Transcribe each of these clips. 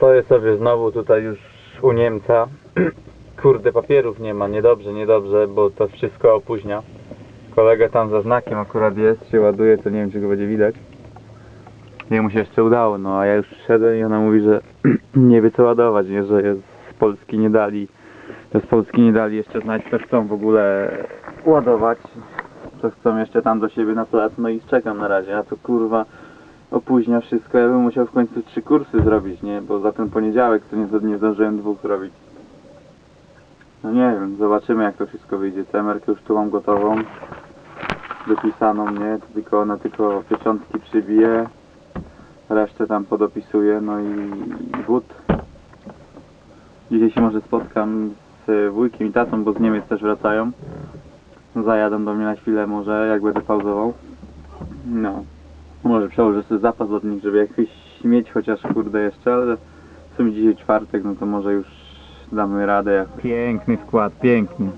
Stoję sobie znowu tutaj już u Niemca. Kurde, papierów nie ma, niedobrze, niedobrze, bo to wszystko opóźnia. Kolega tam za znakiem akurat jest, się ładuje, to nie wiem czy go będzie widać. Jemu się jeszcze udało, no a ja już przyszedłem i ona mówi, że nie wie co ładować, nie, że z Polski nie dali, że z Polski nie dali jeszcze znać, co chcą w ogóle ładować, co chcą jeszcze tam do siebie na plac, no i czekam na razie, a to kurwa opóźnia wszystko, ja bym musiał w końcu trzy kursy zrobić, nie, bo za ten poniedziałek to nie, nie zdążyłem dwóch zrobić. No nie wiem, zobaczymy jak to wszystko wyjdzie, temerkę już tu mam gotową, dopisaną, nie, tylko ona tylko pieczątki przybije, resztę tam podopisuję, no i wód. Dzisiaj się może spotkam z wujkiem i tatą, bo z Niemiec też wracają. Zajadą do mnie na chwilę może, jak będę pauzował. No. Może przełożę sobie zapas od nich, żeby jakiś mieć chociaż kurde jeszcze, ale w sumie dzisiaj czwartek, no to może już damy radę. Jak... Piękny wkład, piękny.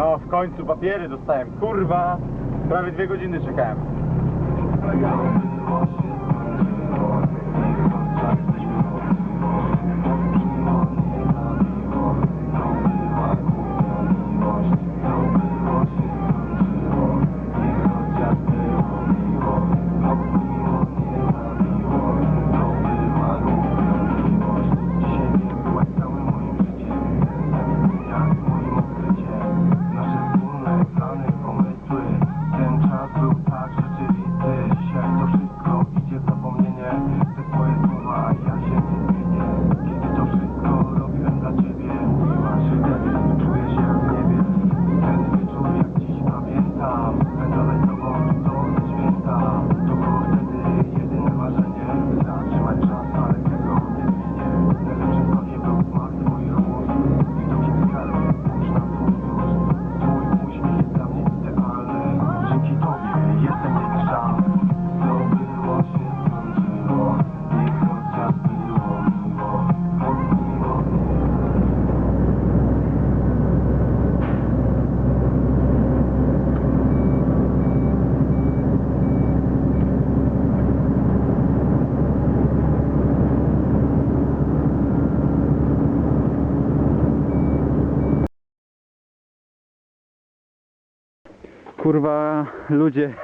No, w końcu papiery dostałem. Kurwa, prawie dwie godziny czekałem. Kurwa, ludzie,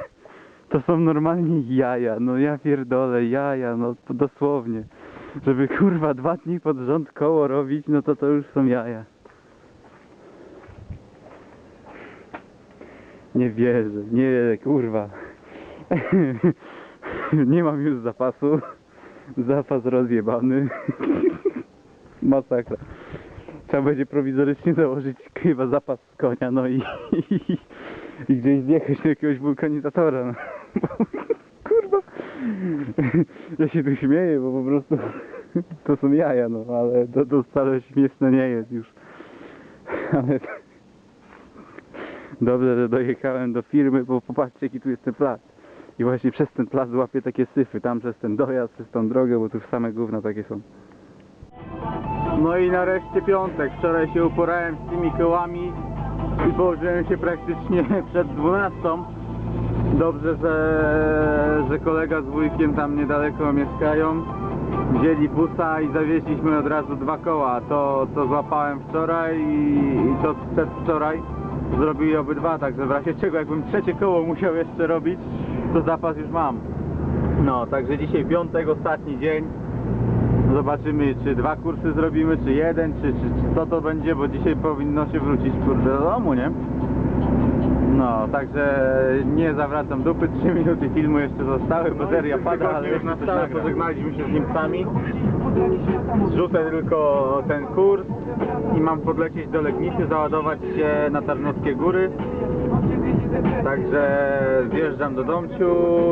to są normalnie jaja, no ja pierdolę, jaja, no dosłownie. Żeby kurwa dwa dni pod rząd koło robić, no to to już są jaja. Nie wierzę, nie, kurwa. Nie mam już zapasu. Zapas rozjebany. Masakra. Trzeba będzie prowizorycznie założyć chyba zapas z konia, no i, i, gdzieś zjechać do jakiegoś wulkanizatora. No. Kurwa. Ja się tu śmieję, bo po prostu to są jaja, no, ale to, to wcale śmieszne nie jest już. Ale dobrze, że dojechałem do firmy, bo popatrzcie jaki tu jest ten plac. I właśnie przez ten plac łapię takie syfy, tam przez ten dojazd, przez tą drogę, bo tu same gówna takie są. No i nareszcie piątek. Wczoraj się uporałem z tymi kołami i położyłem się praktycznie przed 12. Dobrze, że, że kolega z wujkiem tam niedaleko mieszkają. Wzięli busa i zawieźliśmy od razu dwa koła. To, co złapałem wczoraj i, i to wczoraj zrobili obydwa, także w razie czego jakbym trzecie koło musiał jeszcze robić, to zapas już mam. No, także dzisiaj piątek, ostatni dzień. Zobaczymy, czy dwa kursy zrobimy, czy jeden, czy, czy, czy co to będzie, bo dzisiaj powinno się wrócić kurde do domu, nie? No, także nie zawracam dupy, 3 minuty filmu jeszcze zostały, bo seria pada, ale już na stałe pożegnaliśmy się z Niemcami. Zrzucę tylko ten kurs i mam podlecieć do Legnicy, załadować się na Tarnowskie Góry. Także zjeżdżam do Domciu,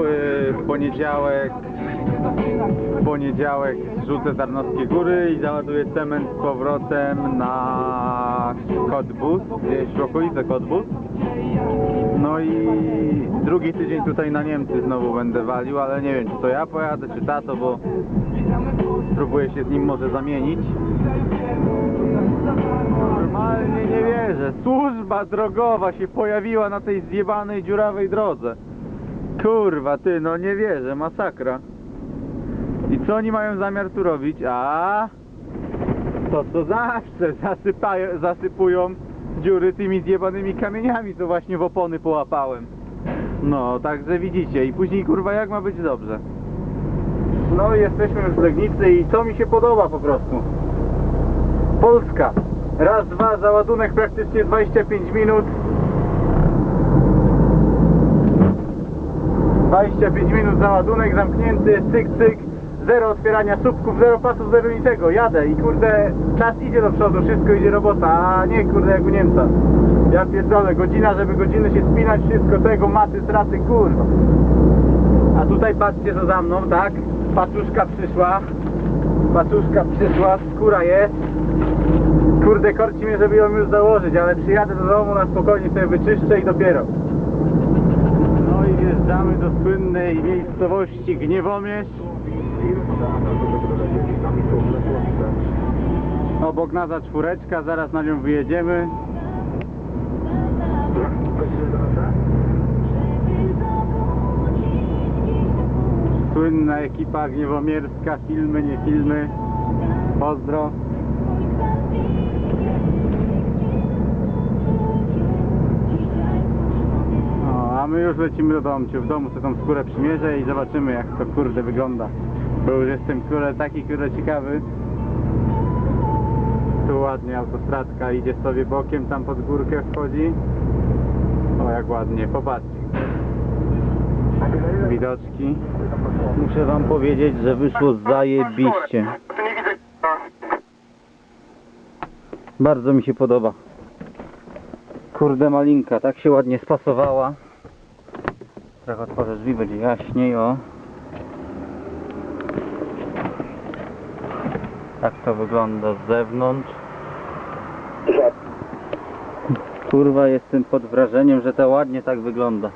yy, w poniedziałek w poniedziałek zrzucę Tarnowskie Góry i załaduję cement z powrotem na Kotbus, gdzieś w okolice Kotbus. No i drugi tydzień tutaj na Niemcy znowu będę walił, ale nie wiem czy to ja pojadę, czy tato, bo spróbuję się z nim może zamienić. Normalnie nie wierzę. Służba drogowa się pojawiła na tej zjebanej dziurawej drodze. Kurwa, ty, no nie wierzę, masakra. I co oni mają zamiar tu robić? A to co zawsze zasypają, zasypują dziury tymi zjebanymi kamieniami, co właśnie w opony połapałem. No, także widzicie. I później kurwa jak ma być dobrze. No i jesteśmy już w Legnicy i co mi się podoba po prostu. Polska. Raz, dwa, załadunek praktycznie 25 minut. 25 minut załadunek zamknięty, cyk, cyk. Zero otwierania słupków, zero pasów, zero niczego. Jadę i kurde, czas idzie do przodu, wszystko idzie robota, a nie kurde jak u Niemca. Ja pierdolę, godzina, żeby godziny się spinać, wszystko tego, maty, straty, kurwa. A tutaj patrzcie co za mną, tak? Paczuszka przyszła. Paczuszka przyszła, skóra jest. Kurde, korci mnie, żeby ją już założyć, ale przyjadę do domu na spokojnie sobie wyczyszczę i dopiero. No i wjeżdżamy do słynnej miejscowości Gniewomierz. Obok nas za czwóreczka, zaraz na nią wyjedziemy. Słynna ekipa gniewomierska, filmy, nie filmy. Pozdro. No, a my już lecimy do domu. W domu sobie tą skórę przymierzę i zobaczymy jak to kurde wygląda. Bo już jestem kurde taki kurde ciekawy. Tu ładnie autostradka idzie sobie bokiem, tam pod górkę wchodzi. O jak ładnie, popatrzcie. Widoczki. Muszę wam powiedzieć, że wyszło zajebiście. Bardzo mi się podoba. Kurde malinka, tak się ładnie spasowała. Trochę otworzę drzwi, będzie jaśniej, o. Tak to wygląda z zewnątrz. Kurwa, jestem pod wrażeniem, że to ładnie tak wygląda.